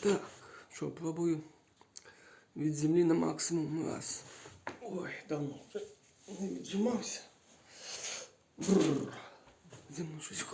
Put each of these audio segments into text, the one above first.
Так, що, пробую від землі на максимум раз. Ой, давно вже не віджимався. Бррр. Зі мною щось в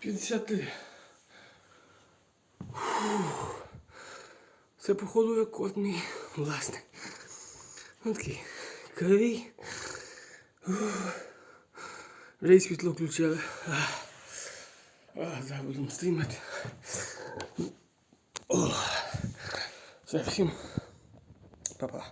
53. Фух. Це, походу, рекорд мій власний. Ну такий кривий. Вже і світло включили. Зараз будемо стрімати. Все, всім. Па-па.